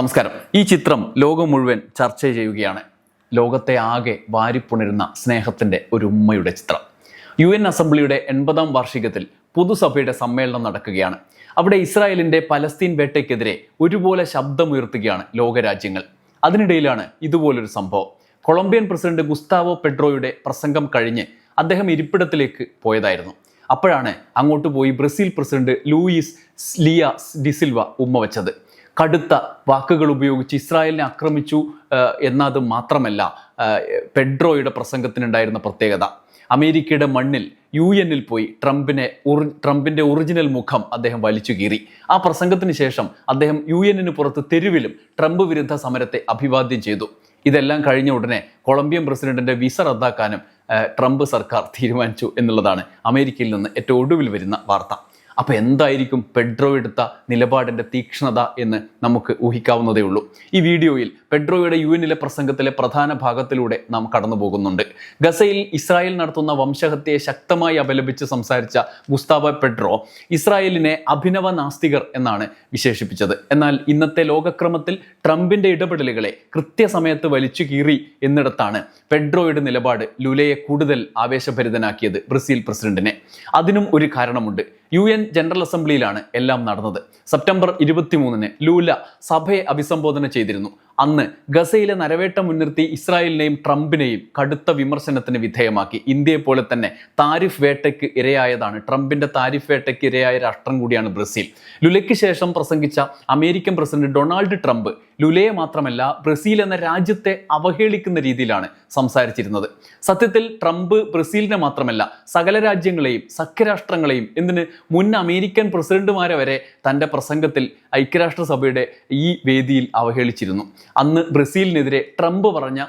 നമസ്കാരം. ഈ ചിത്രം ലോകം മുഴുവൻ ചർച്ച ചെയ്യുകയാണ്. ലോകത്തെ ആകെ വാരിപ്പുണരുന്ന സ്നേഹത്തിന്റെ ഒരു ഉമ്മയുടെ ചിത്രം. യു എൻ അസംബ്ലിയുടെ എൺപതാം വാർഷികത്തിൽ പൊതുസഭയുടെ സമ്മേളനം നടക്കുകയാണ്. അവിടെ ഇസ്രായേലിന്റെ പലസ്തീൻ വേട്ടയ്ക്കെതിരെ ഒരുപോലെ ശബ്ദമുയർത്തുകയാണ് ലോകരാജ്യങ്ങൾ. അതിനിടയിലാണ് ഇതുപോലൊരു സംഭവം. കൊളംബിയൻ പ്രസിഡന്റ് ഗുസ്താവോ പെഡ്രോയുടെ പ്രസംഗം കഴിഞ്ഞ് അദ്ദേഹം ഇരിപ്പിടത്തിലേക്ക് പോയതായിരുന്നു. അപ്പോഴാണ് അങ്ങോട്ട് പോയി ബ്രസീൽ പ്രസിഡന്റ് ലൂയിസ് ലിയ ഡിസിൽവ ഉമ്മ വെച്ചത്. കടുത്ത വാക്കുകൾ ഉപയോഗിച്ച് ഇസ്രായേലിനെ ആക്രമിച്ചു എന്നത് മാത്രമല്ല പെഡ്രോയുടെ പ്രസംഗത്തിനുണ്ടായിരുന്ന പ്രത്യേകത. അമേരിക്കയുടെ മണ്ണിൽ യു എന്നിൽ പോയി ട്രംപിനെ ഒറി ട്രംപിന്റെ ഒറിജിനൽ മുഖം അദ്ദേഹം വലിച്ചു കീറി. ആ പ്രസംഗത്തിന് ശേഷം അദ്ദേഹം യു എന്നിന് പുറത്ത് തെരുവിലും ട്രംപ് വിരുദ്ധ സമരത്തെ അഭിവാദ്യം ചെയ്തു. ഇതെല്ലാം കഴിഞ്ഞ ഉടനെ കൊളംബിയൻ പ്രസിഡന്റിന്റെ വിസ റദ്ദാക്കാനും ട്രംപ് സർക്കാർ തീരുമാനിച്ചു എന്നുള്ളതാണ് അമേരിക്കയിൽ നിന്ന് ഏറ്റവും ഒടുവിൽ വരുന്ന വാർത്ത. അപ്പോൾ എന്തായിരിക്കും പെഡ്രോ എടുത്ത നിലപാടിന്റെ തീക്ഷ്ണത എന്ന് നമുക്ക് ഊഹിക്കാവുന്നതേ ഉള്ളൂ. ഈ വീഡിയോയിൽ പെഡ്രോയുടെ യു എന്നിലെ പ്രസംഗത്തിലെ പ്രധാന ഭാഗത്തിലൂടെ നാം കടന്നു പോകുന്നുണ്ട് ഗസയിൽ ഇസ്രായേൽ നടത്തുന്ന വംശഹത്യയെ ശക്തമായി അപലപിച്ച് സംസാരിച്ച ഗുസ്താവ പെഡ്രോ ഇസ്രായേലിനെ അഭിനവ നാസ്തികർ എന്നാണ് വിശേഷിപ്പിച്ചത്. എന്നാൽ ഇന്നത്തെ ലോകക്രമത്തിൽ ട്രംപിന്റെ ഇടപെടലുകളെ കൃത്യസമയത്ത് വലിച്ചു കീറി എന്നിടത്താണ് പെഡ്രോയുടെ നിലപാട് ലുലയെ കൂടുതൽ ആവേശഭരിതനാക്കിയത് ബ്രസീൽ പ്രസിഡന്റിനെ. അതിനും ഒരു കാരണമുണ്ട്. യു എൻ ജനറൽ അസംബ്ലിയിലാണ് എല്ലാം നടന്നത്. സെപ്റ്റംബർ ഇരുപത്തിമൂന്നിന് ലൂല സഭയെ അഭിസംബോധന ചെയ്തിരുന്നു. അന്ന് ഗസയിലെ നരവേട്ടം മുൻനിർത്തി ഇസ്രായേലിനെയും ട്രംപിനെയും കടുത്ത വിമർശനത്തിന് വിധേയമാക്കി. ഇന്ത്യയെ പോലെ തന്നെ താരിഫ് വേട്ടയ്ക്ക് ഇരയായതാണ്. ട്രംപിന്റെ താരിഫ് വേട്ടയ്ക്ക് ഇരയായ രാഷ്ട്രം കൂടിയാണ് ബ്രസീൽ. ലുലയ്ക്ക് ശേഷം പ്രസംഗിച്ച അമേരിക്കൻ പ്രസിഡന്റ് ഡൊണാൾഡ് ട്രംപ് ലുലയെ മാത്രമല്ല ബ്രസീൽ എന്ന രാജ്യത്തെ അവഹേളിക്കുന്ന രീതിയിലാണ് സംസാരിച്ചിരുന്നത്. സത്യത്തിൽ ട്രംപ് ബ്രസീലിനെ മാത്രമല്ല സകല രാജ്യങ്ങളെയും സഖ്യരാഷ്ട്രങ്ങളെയും എന്തിന് മുൻ അമേരിക്കൻ പ്രസിഡന്റുമാരെ വരെ തന്റെ പ്രസംഗത്തിൽ ഐക്യരാഷ്ട്രസഭയുടെ ഈ വേദിയിൽ അവഹേളിച്ചിരുന്നു. അന്ന് ബ്രസീലിനെതിരെ ട്രംപ് പറഞ്ഞ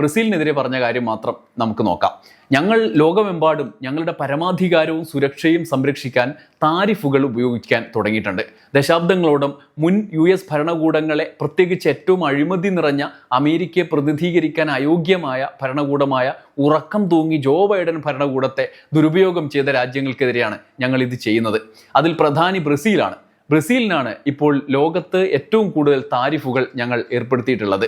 ബ്രസീലിനെതിരെ പറഞ്ഞ കാര്യം മാത്രം നമുക്ക് നോക്കാം. ഞങ്ങൾ ലോകമെമ്പാടും ഞങ്ങളുടെ പരമാധികാരവും സുരക്ഷയും സംരക്ഷിക്കാൻ താരിഫുകൾ ഉപയോഗിക്കാൻ തുടങ്ങിയിട്ടുണ്ട്. ദശാബ്ദങ്ങളോടും മുൻ യു എസ് ഭരണകൂടങ്ങളെ പ്രത്യേകിച്ച് ഏറ്റവും അഴിമതി നിറഞ്ഞ അമേരിക്കയെ പ്രതിനിധീകരിക്കാൻ അയോഗ്യമായ ഭരണകൂടമായ ഉറക്കം തൂങ്ങി ജോ ബൈഡൻ ഭരണകൂടത്തെ ദുരുപയോഗം ചെയ്ത രാജ്യങ്ങൾക്കെതിരെയാണ് ഞങ്ങൾ ഇത് ചെയ്യുന്നത്. അതിൽ പ്രധാനി ബ്രസീലാണ്. ബ്രസീലിനാണ് ഇപ്പോൾ ലോകത്ത് ഏറ്റവും കൂടുതൽ താരിഫുകൾ ഞങ്ങൾ ഏർപ്പെടുത്തിയിട്ടുള്ളത്.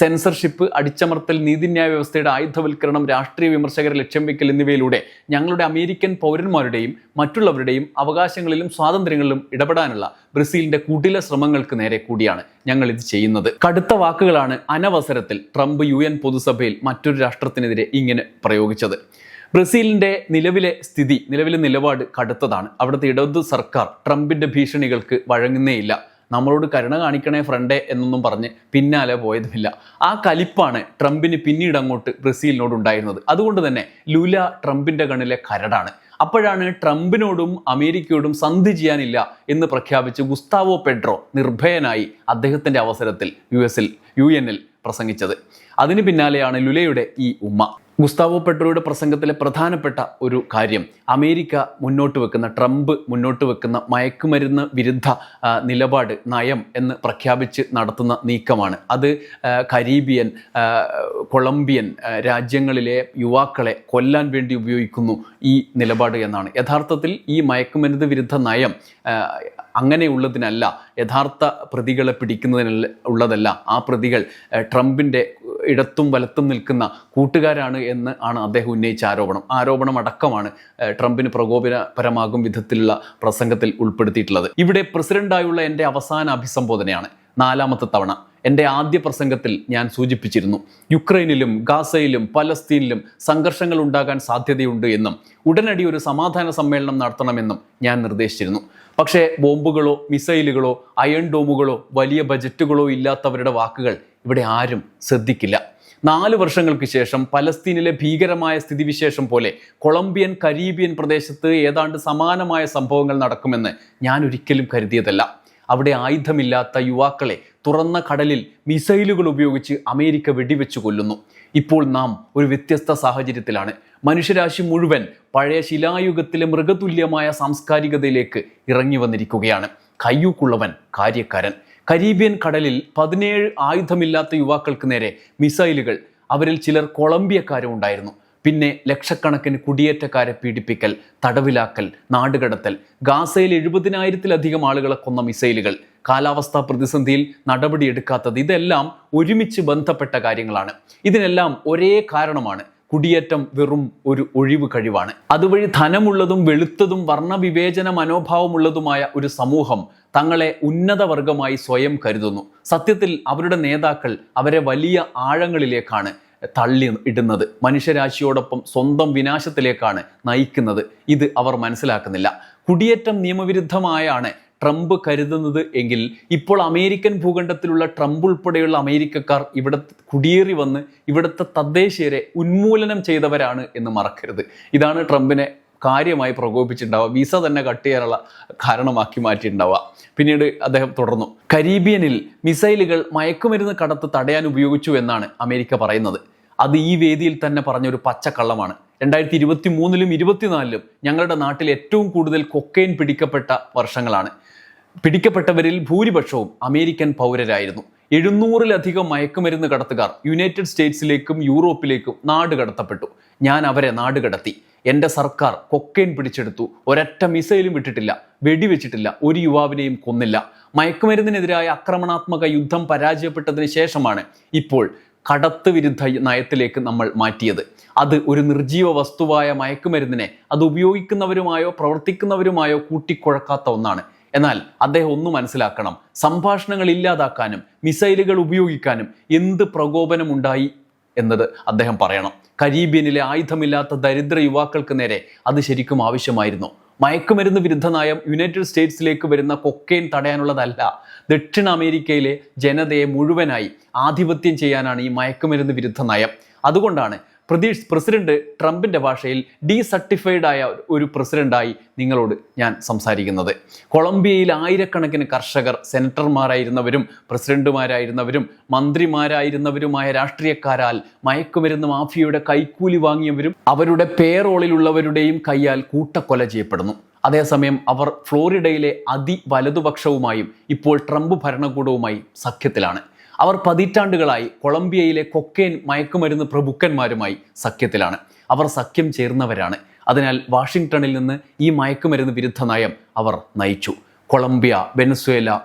സെൻസർഷിപ്പ് അടിച്ചമർത്തൽ നീതിന്യായ വ്യവസ്ഥയുടെ ആയുധവൽക്കരണം രാഷ്ട്രീയ വിമർശകരെ ലക്ഷ്യം വെക്കൽ എന്നിവയിലൂടെ ഞങ്ങളുടെ അമേരിക്കൻ പൗരന്മാരുടെയും മറ്റുള്ളവരുടെയും അവകാശങ്ങളിലും സ്വാതന്ത്ര്യങ്ങളിലും ഇടപെടാനുള്ള ബ്രസീലിന്റെ കുടില ശ്രമങ്ങൾക്ക് നേരെ കൂടിയാണ് ഞങ്ങൾ ഇത് ചെയ്യുന്നത്. കടുത്ത വാക്കുകളാണ് അനവസരത്തിൽ ട്രംപ് യു പൊതുസഭയിൽ മറ്റൊരു രാഷ്ട്രത്തിനെതിരെ ഇങ്ങനെ പ്രയോഗിച്ചത്. ബ്രസീലിന്റെ നിലവിലെ സ്ഥിതി നിലവിലെ നിലപാട് കടുത്തതാണ്. അവിടുത്തെ ഇടതു സർക്കാർ ട്രംപിന്റെ ഭീഷണികൾക്ക് വഴങ്ങുന്നേയില്ല. നമ്മളോട് കരുണ കാണിക്കണേ ഫ്രണ്ടേ എന്നൊന്നും പറഞ്ഞ് പിന്നാലെ പോയതുമില്ല. ആ കലിപ്പാണ് ട്രംപിന് പിന്നീട് അങ്ങോട്ട് ബ്രസീലിനോട് ഉണ്ടായിരുന്നത് അതുകൊണ്ട് തന്നെ ലുല ട്രംപിന്റെ കണ്ണിലെ കരടാണ്. അപ്പോഴാണ് ട്രംപിനോടും അമേരിക്കയോടും സന്ധി ചെയ്യാനില്ല എന്ന് പ്രഖ്യാപിച്ച് ഗുസ്താവോ പെഡ്രോ നിർഭയനായി അദ്ദേഹത്തിന്റെ അവസരത്തിൽ യു എസിൽ യു എന്നിൽ പ്രസംഗിച്ചത്. അതിന് പിന്നാലെയാണ് ലുലയുടെ ഈ ഉമ്മ. ഗുസ്താവോ പെട്രോയുടെ പ്രസംഗത്തിലെ പ്രധാനപ്പെട്ട ഒരു കാര്യം അമേരിക്ക മുന്നോട്ട് വെക്കുന്ന ട്രംപ് മുന്നോട്ട് വെക്കുന്ന മയക്കുമരുന്ന് വിരുദ്ധ നിലപാട് നയം എന്ന് പ്രഖ്യാപിച്ച് നടത്തുന്ന നീക്കമാണ്. അത് കരീബിയൻ കൊളംബിയൻ രാജ്യങ്ങളിലെ യുവാക്കളെ കൊല്ലാൻ വേണ്ടി ഉപയോഗിക്കുന്നു ഈ നിലപാട് എന്നാണ്. യഥാർത്ഥത്തിൽ ഈ മയക്കുമരുന്ന് വിരുദ്ധ നയം അങ്ങനെയുള്ളതിനല്ല യഥാർത്ഥ പ്രതികളെ പിടിക്കുന്നതിനല്ല ഉള്ളതല്ല. ആ പ്രതികൾ ട്രംപിന്റെ ഇടത്തും വലത്തും നിൽക്കുന്ന കൂട്ടുകാരാണ് എന്ന് ആണ് അദ്ദേഹം ഉന്നയിച്ച ആരോപണം. ആരോപണം അടക്കമാണ് ട്രംപിന് പ്രകോപനപരമാകും വിധത്തിലുള്ള പ്രസംഗത്തിൽ ഉൾപ്പെടുത്തിയിട്ടുള്ളത്. ഇവിടെ പ്രസിഡന്റായുള്ള എന്റെ അവസാന അഭിസംബോധനയാണ്. നാലാമത്തെ തവണ. എന്റെ ആദ്യ പ്രസംഗത്തിൽ ഞാൻ സൂചിപ്പിച്ചിരുന്നു യുക്രൈനിലും ഗാസയിലും പലസ്തീനിലും സംഘർഷങ്ങൾ ഉണ്ടാകാൻ സാധ്യതയുണ്ട് എന്നും ഉടനടി ഒരു സമാധാന സമ്മേളനം നടത്തണമെന്നും ഞാൻ നിർദ്ദേശിച്ചിരുന്നു. പക്ഷേ ബോംബുകളോ മിസൈലുകളോ അയൺ ഡോമുകളോ വലിയ ബജറ്റുകളോ ഇല്ലാത്തവരുടെ വാക്കുകൾ ഇവിടെ ആരും ശ്രദ്ധിക്കില്ല. നാല് വർഷങ്ങൾക്ക് ശേഷം പലസ്തീനിലെ ഭീകരമായ സ്ഥിതിവിശേഷം പോലെ കൊളംബിയൻ കരീബിയൻ പ്രദേശത്ത് ഏതാണ്ട് സമാനമായ സംഭവങ്ങൾ നടക്കുമെന്ന് ഞാൻ ഒരിക്കലും കരുതിയതല്ല. അവിടെ ആയുധമില്ലാത്ത യുവാക്കളെ തുറന്ന കടലിൽ മിസൈലുകൾ ഉപയോഗിച്ച് അമേരിക്ക വെടിവെച്ചു കൊല്ലുന്നു. ഇപ്പോൾ നാം ഒരു വ്യത്യസ്ത സാഹചര്യത്തിലാണ്. മനുഷ്യരാശി മുഴുവൻ പഴയ ശിലായുഗത്തിലെ മൃഗതുല്യമായ സാംസ്കാരികതയിലേക്ക് ഇറങ്ങി വന്നിരിക്കുകയാണ്. കയ്യൂക്കുള്ളവൻ കാര്യക്കാരൻ. കരീബിയൻ കടലിൽ പതിനേഴ് ആയുധമില്ലാത്ത യുവാക്കൾക്ക് നേരെ മിസൈലുകൾ. അവരിൽ ചിലർ കൊളംബിയക്കാരും ഉണ്ടായിരുന്നു. പിന്നെ ലക്ഷക്കണക്കിന് കുടിയേറ്റക്കാരെ പീഡിപ്പിക്കൽ തടവിലാക്കൽ നാടുകടത്തൽ. ഗാസയിൽ എഴുപതിനായിരത്തിലധികം ആളുകളെ കൊന്ന മിസൈലുകൾ. കാലാവസ്ഥാ പ്രതിസന്ധിയിൽ നടപടിയെടുക്കാത്തത് ഇതെല്ലാം ഒരുമിച്ച് ബന്ധപ്പെട്ട കാര്യങ്ങളാണ്. ഇതിനെല്ലാം ഒരേ കാരണമാണ്. കുടിയേറ്റം വെറും ഒരു ഒഴിവ് കഴിവാണ്. അതുവഴി ധനമുള്ളതും വെളുത്തതും വർണവിവേചന മനോഭാവമുള്ളതുമായ ഒരു സമൂഹം തങ്ങളെ ഉന്നതവർഗമായി സ്വയം കരുതുന്നു. സത്യത്തിൽ അവരുടെ നേതാക്കൾ അവരെ വലിയ ആഴങ്ങളിലേക്കാണ്. തള്ളി ഇടുന്നത്. മനുഷ്യരാശിയോടൊപ്പം സ്വന്തം വിനാശത്തിലേക്കാണ് നയിക്കുന്നത്. ഇത് അവർ മനസ്സിലാക്കുന്നില്ല. കുടിയേറ്റം നിയമവിരുദ്ധമായാണ് ട്രംപ് കരുതുന്നത് എങ്കിൽ ഇപ്പോൾ അമേരിക്കൻ ഭൂഖണ്ഡത്തിലുള്ള ട്രംപ് ഉൾപ്പെടെയുള്ള അമേരിക്കക്കാർ ഇവിടെ കുടിയേറി വന്ന് ഇവിടുത്തെ തദ്ദേശീയരെ ഉന്മൂലനം ചെയ്തവരാണ് എന്ന് മറക്കരുത്. ഇതാണ് ട്രംപിനെ കാര്യമായി പ്രകോപിച്ചിട്ടുണ്ടാവുക വിസ തന്നെ കട്ട് കാരണമാക്കി മാറ്റിയിട്ടുണ്ടാവുക. പിന്നീട് അദ്ദേഹം തുടർന്നു. കരീബിയനിൽ മിസൈലുകൾ മയക്കുമരുന്ന് കടത്ത് തടയാൻ ഉപയോഗിച്ചു എന്നാണ് അമേരിക്ക പറയുന്നത്. അത് ഈ വേദിയിൽ തന്നെ പറഞ്ഞ ഒരു പച്ചക്കള്ളമാണ്. രണ്ടായിരത്തി ഇരുപത്തി മൂന്നിലും ഇരുപത്തിനാലിലും ഞങ്ങളുടെ നാട്ടിൽ ഏറ്റവും കൂടുതൽ കൊക്കൈൻ പിടിക്കപ്പെട്ട വർഷങ്ങളാണ്. പിടിക്കപ്പെട്ടവരിൽ ഭൂരിപക്ഷവും അമേരിക്കൻ പൗരരായിരുന്നു. എഴുന്നൂറിലധികം മയക്കുമരുന്ന് കടത്തുകാർ യുണൈറ്റഡ് സ്റ്റേറ്റ്സിലേക്കും യൂറോപ്പിലേക്കും നാട് കടത്തപ്പെട്ടു. ഞാൻ അവരെ നാട് കടത്തി. എന്റെ സർക്കാർ കൊക്കൈൻ പിടിച്ചെടുത്തു. ഒരൊറ്റ മിസൈലും വിട്ടിട്ടില്ല വെടിവെച്ചിട്ടില്ല. ഒരു യുവാവിനെയും കൊന്നില്ല. മയക്കുമരുന്നിനെതിരായ ആക്രമണാത്മക യുദ്ധം പരാജയപ്പെട്ടതിന് ശേഷമാണ് ഇപ്പോൾ കടത്ത് വിരുദ്ധ നയത്തിലേക്ക് നമ്മൾ മാറ്റിയത്. അത് ഒരു നിർജീവ വസ്തുവായ മയക്കുമരുന്നിനെ അത് ഉപയോഗിക്കുന്നവരുമായോ പ്രവർത്തിക്കുന്നവരുമായോ കൂട്ടിക്കുഴക്കാത്ത ഒന്നാണ്. എന്നാൽ അദ്ദേഹം ഒന്ന് മനസ്സിലാക്കണം. സംഭാഷണങ്ങൾ ഇല്ലാതാക്കാനും മിസൈലുകൾ ഉപയോഗിക്കാനും എന്ത് പ്രകോപനമുണ്ടായി എന്നത് അദ്ദേഹം പറയണം. കരീബിയനിലെ ആയുധമില്ലാത്ത ദരിദ്ര യുവാക്കൾക്ക് നേരെ അത് ശരിക്കും ആവശ്യമായിരുന്നു. മയക്കുമരുന്ന് വിരുദ്ധ നയം യുണൈറ്റഡ് സ്റ്റേറ്റ്സിലേക്ക് വരുന്ന കൊക്കെയിൻ തടയാനുള്ളതല്ല. ദക്ഷിണ അമേരിക്കയിലെ ജനതയെ മുഴുവനായി ആധിപത്യം ചെയ്യാനാണ് ഈ മയക്കുമരുന്ന് വിരുദ്ധ നയം. അതുകൊണ്ടാണ് പ്രതീഷ് പ്രസിഡന്റ് ട്രംപിന്റെ ഭാഷയിൽ ഡീ സർട്ടിഫൈഡ് ആയ ഒരു പ്രസിഡന്റായി നിങ്ങളോട് ഞാൻ സംസാരിക്കുന്നത്. കൊളംബിയയിൽ ആയിരക്കണക്കിന് കർഷകർ സെനറ്റർമാരായിരുന്നവരും പ്രസിഡന്റുമാരായിരുന്നവരും മന്ത്രിമാരായിരുന്നവരുമായ രാഷ്ട്രീയക്കാരാൽ മയക്കുമരുന്ന് മാഫിയയുടെ കൈക്കൂലി വാങ്ങിയവരും അവരുടെ പേറോളിലുള്ളവരുടെയും കൈയാൽ കൂട്ടക്കൊല ചെയ്യപ്പെടുന്നു. അതേസമയം അവർ ഫ്ലോറിഡയിലെ അതി വലതുപക്ഷവുമായും ഇപ്പോൾ ട്രംപ് ഭരണകൂടവുമായി സഖ്യത്തിലാണ്. അവർ പതിറ്റാണ്ടുകളായി കൊളംബിയയിലെ കൊക്കേൻ മയക്കുമരുന്ന് പ്രഭുക്കന്മാരുമായി സഖ്യത്തിലാണ്. അവർ സഖ്യം ചേർന്നവരാണ്. അതിനാൽ വാഷിങ്ടണിൽ നിന്ന് ഈ മയക്കുമരുന്ന് വിരുദ്ധ നയം അവർ നയിച്ചു. കൊളംബിയ വെനസ്വേല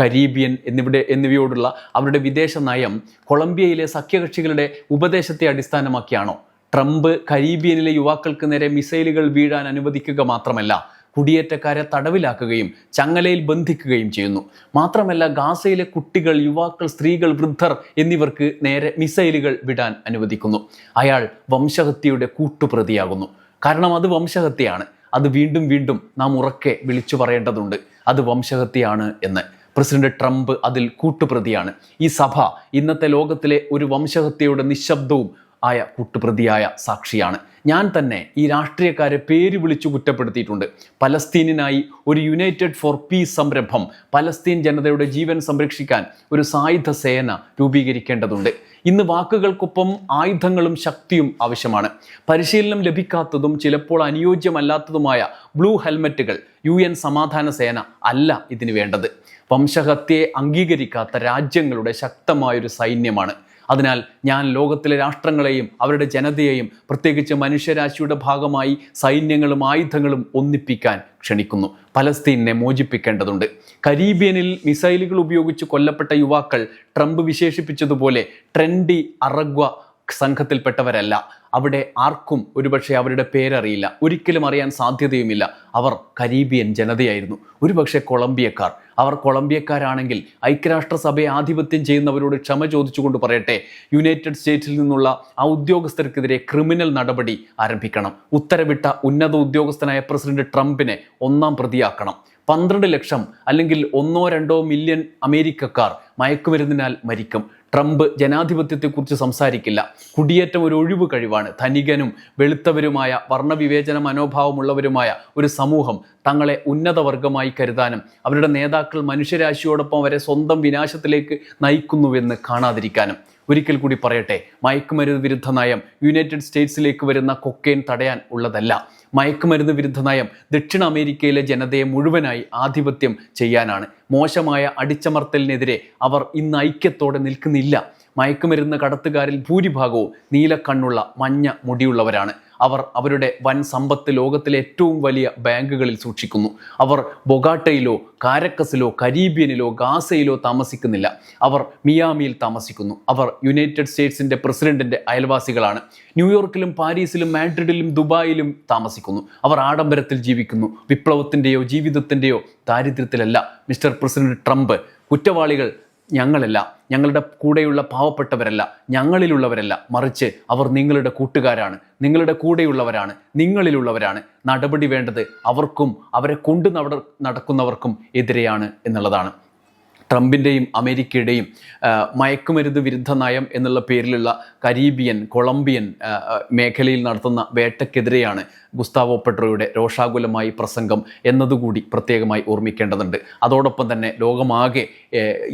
കരീബിയൻ എന്നിവിടെ എന്നിവയോടുള്ള അവരുടെ വിദേശ നയം കൊളംബിയയിലെ സഖ്യകക്ഷികളുടെ ഉപദേശത്തെ അടിസ്ഥാനമാക്കിയാണോ? ട്രംപ് കരീബിയനിലെ യുവാക്കൾക്ക് നേരെ മിസൈലുകൾ വീഴാൻ അനുവദിക്കുക മാത്രമല്ല കുടിയേറ്റക്കാരെ തടവിലാക്കുകയും ചങ്ങലയിൽ ബന്ധിക്കുകയും ചെയ്യുന്നു. മാത്രമല്ല ഗാസയിലെ കുട്ടികൾ യുവാക്കൾ സ്ത്രീകൾ വൃദ്ധർ എന്നിവർക്ക് നേരെ മിസൈലുകൾ വിടാൻ അനുവദിക്കുന്നു. അയാൾ വംശഹത്യയുടെ കൂട്ടുപ്രതിയാകുന്നു. കാരണം അത് വംശഹത്യയാണ്. അത് വീണ്ടും വീണ്ടും നാം ഉറക്കെ വിളിച്ചു പറയേണ്ടതുണ്ട്. അത് വംശഹത്യയാണ് എന്ന്. പ്രസിഡന്റ് ട്രംപ് അതിൽ കൂട്ടുപ്രതിയാണ്. ഈ സഭ ഇന്നത്തെ ലോകത്തിലെ ഒരു വംശഹത്യയുടെ നിശബ്ദവും ആയ കൂട്ടുപ്രതിയായ സാക്ഷിയാണ്. ഞാൻ തന്നെ ഈ രാഷ്ട്രീയക്കാരെ പേര് വിളിച്ചു കുറ്റപ്പെടുത്തിയിട്ടുണ്ട്. പലസ്തീനിനായി ഒരു യുണൈറ്റഡ് ഫോർ പീസ് സംരംഭം പലസ്തീൻ ജനതയുടെ ജീവൻ സംരക്ഷിക്കാൻ ഒരു സായുധ സേന രൂപീകരിക്കേണ്ടതുണ്ട്. ഇന്ന് വാക്കുകൾക്കൊപ്പം ആയുധങ്ങളും ശക്തിയും ആവശ്യമാണ്. പരിശീലനം ലഭിക്കാത്തതും ചിലപ്പോൾ അനുയോജ്യമല്ലാത്തതുമായ ബ്ലൂ ഹെൽമറ്റുകൾ യു എൻ സമാധാന സേന അല്ല ഇതിന് വേണ്ടത്. വംശഹത്യയെ അംഗീകരിക്കാത്ത രാജ്യങ്ങളുടെ ശക്തമായൊരു സൈന്യമാണ്. അതിനാൽ ഞാൻ ലോകത്തിലെ രാഷ്ട്രങ്ങളെയും അവരുടെ ജനതയെയും പ്രത്യേകിച്ച് മനുഷ്യരാശിയുടെ ഭാഗമായി സൈന്യങ്ങളും ആയുധങ്ങളും ഒന്നിപ്പിക്കാൻ ക്ഷണിക്കുന്നു. പലസ്തീനെ മോചിപ്പിക്കേണ്ടതുണ്ട്. കരീബിയനിൽ മിസൈലുകൾ ഉപയോഗിച്ച് കൊല്ലപ്പെട്ട യുവാക്കൾ ട്രംപ് വിശേഷിപ്പിച്ചതുപോലെ ട്രെൻഡി അറഗ്വ സംഘത്തിൽപ്പെട്ടവരല്ല. അവിടെ ആർക്കും ഒരുപക്ഷെ അവരുടെ പേരറിയില്ല. ഒരിക്കലും അറിയാൻ സാധ്യതയുമില്ല. അവർ കരീബിയൻ ജനതയായിരുന്നു. ഒരുപക്ഷെ കൊളംബിയക്കാർ. അവർ കൊളംബിയക്കാരാണെങ്കിൽ ഐക്യരാഷ്ട്രസഭയെ ആധിപത്യം ചെയ്യുന്നവരോട് ക്ഷമ ചോദിച്ചുകൊണ്ട് പറയട്ടെ യുണൈറ്റഡ് സ്റ്റേറ്റ്സിൽ നിന്നുള്ള ആ ഉദ്യോഗസ്ഥർക്കെതിരെ ക്രിമിനൽ നടപടി ആരംഭിക്കണം. ഉത്തരവിട്ട ഉന്നത ഉദ്യോഗസ്ഥനായ പ്രസിഡന്റ് ട്രംപിനെ ഒന്നാം പ്രതിയാക്കണം. പന്ത്രണ്ട് ലക്ഷം അല്ലെങ്കിൽ ഒന്നോ രണ്ടോ മില്യൺ അമേരിക്കക്കാർ മയക്കുമരുന്നിനാൽ മരിക്കും. ട്രംപ് ജനാധിപത്യത്തെക്കുറിച്ച് സംസാരിക്കില്ല. കുടിയേറ്റം ഒരു ഒഴിവ് കഴിവാണ്. ധനികനും വെളുത്തവരുമായ വർണവിവേചന മനോഭാവമുള്ളവരുമായ ഒരു സമൂഹം തങ്ങളെ ഉന്നതവർഗമായി കരുതാനും അവരുടെ നേതാക്കൾ മനുഷ്യരാശിയോടൊപ്പം അവരെ സ്വന്തം വിനാശത്തിലേക്ക് നയിക്കുന്നുവെന്ന് കാണാതിരിക്കാനും. ഒരിക്കൽ കൂടി പറയട്ടെ മയക്കുമരുന്ന് വിരുദ്ധ നയം യുണൈറ്റഡ് സ്റ്റേറ്റ്സിലേക്ക് വരുന്ന കൊക്കെയിൻ തടയാൻ ഉള്ളതല്ല. മയക്കുമരുന്ന് വിരുദ്ധ നയം ദക്ഷിണ അമേരിക്കയിലെ ജനതയെ മുഴുവനായി ആധിപത്യം ചെയ്യാനാണ്. മോശമായ അടിച്ചമർത്തലിനെതിരെ അവർ ഇന്ന് ഐക്യത്തോടെ നിൽക്കുന്നില്ല. മയക്കുമരുന്ന് കടത്തുകാരിൽ ഭൂരിഭാഗവും നീലക്കണ്ണുള്ള മഞ്ഞ മുടിയുള്ളവരാണ്. അവർ അവരുടെ വൻ സമ്പത്ത് ലോകത്തിലെ ഏറ്റവും വലിയ ബാങ്കുകളിൽ സൂക്ഷിക്കുന്നു. അവർ ബൊഗാട്ടയിലോ കാരക്കസിലോ കരീബിയനിലോ ഗാസയിലോ താമസിക്കുന്നില്ല. അവർ മിയാമിയിൽ താമസിക്കുന്നു. അവർ യുണൈറ്റഡ് സ്റ്റേറ്റ്സിന്റെ പ്രസിഡന്റിന്റെ അയൽവാസികളാണ്. ന്യൂയോർക്കിലും പാരീസിലും മാഡ്രിഡിലും ദുബായിലും താമസിക്കുന്നു. അവർ ആഡംബരത്തിൽ ജീവിക്കുന്നു. വിപ്ലവത്തിന്റെയോ ജീവിതത്തിന്റെയോ ദാരിദ്ര്യത്തിലല്ല. മിസ്റ്റർ പ്രസിഡന്റ് ട്രംപ് കുറ്റവാളികൾ ഞങ്ങളല്ല ഞങ്ങളുടെ കൂടെയുള്ള പാവപ്പെട്ടവരല്ല ഞങ്ങളിലുള്ളവരല്ല. മറിച്ച് അവർ നിങ്ങളുടെ കൂട്ടുകാരാണ് നിങ്ങളുടെ കൂടെയുള്ളവരാണ് നിങ്ങളിലുള്ളവരാണ്. നടപടി വേണ്ടത് അവർക്കും അവരെ കൊണ്ട് നട നടക്കുന്നവർക്കും എതിരെയാണ് എന്നുള്ളതാണ്. ട്രംപിന്റെയും അമേരിക്കയുടെയും മയക്കുമരുന്ന് വിരുദ്ധ നയം എന്നുള്ള പേരിലുള്ള കരീബിയൻ കൊളംബിയൻ മേഖലയിൽ നടത്തുന്ന വേട്ടയ്ക്കെതിരെയാണ് ഗുസ്താവോ പെട്രോയുടെ രോഷാകുലമായി പ്രസംഗം എന്നതുകൂടി പ്രത്യേകമായി ഓർമ്മിക്കേണ്ടതുണ്ട്. അതോടൊപ്പം തന്നെ ലോകമാകെ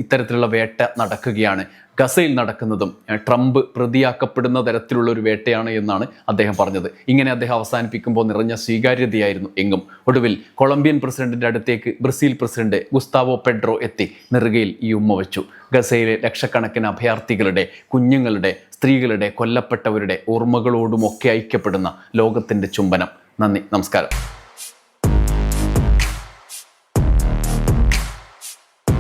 ഇത്തരത്തിലുള്ള വേട്ട നടക്കുകയാണ്. ഗസയിൽ നടക്കുന്നതും ട്രംപ് പ്രതിയാക്കപ്പെടുന്ന തരത്തിലുള്ള ഒരു വേട്ടയാണ് എന്നാണ് അദ്ദേഹം പറഞ്ഞത്. ഇങ്ങനെ അദ്ദേഹം അവസാനിപ്പിക്കുമ്പോൾ നിറഞ്ഞ സ്വീകാര്യതയായിരുന്നു എങ്ങും. ഒടുവിൽ കൊളംബിയൻ പ്രസിഡന്റിന്റെ അടുത്തേക്ക് ബ്രസീൽ പ്രസിഡന്റ് ഗുസ്താവോ പെഡ്രോ എത്തി നെറുകയിൽ ഈ ഉമ്മ വെച്ചു. ഗസയിലെ ലക്ഷക്കണക്കിന് അഭയാർത്ഥികളുടെ കുഞ്ഞുങ്ങളുടെ സ്ത്രീകളുടെ കൊല്ലപ്പെട്ടവരുടെ ഓർമ്മകളോടുമൊക്കെ ഐക്യപ്പെടുന്ന ലോകത്തിന്റെ ചുംബനം. നന്ദി നമസ്കാരം.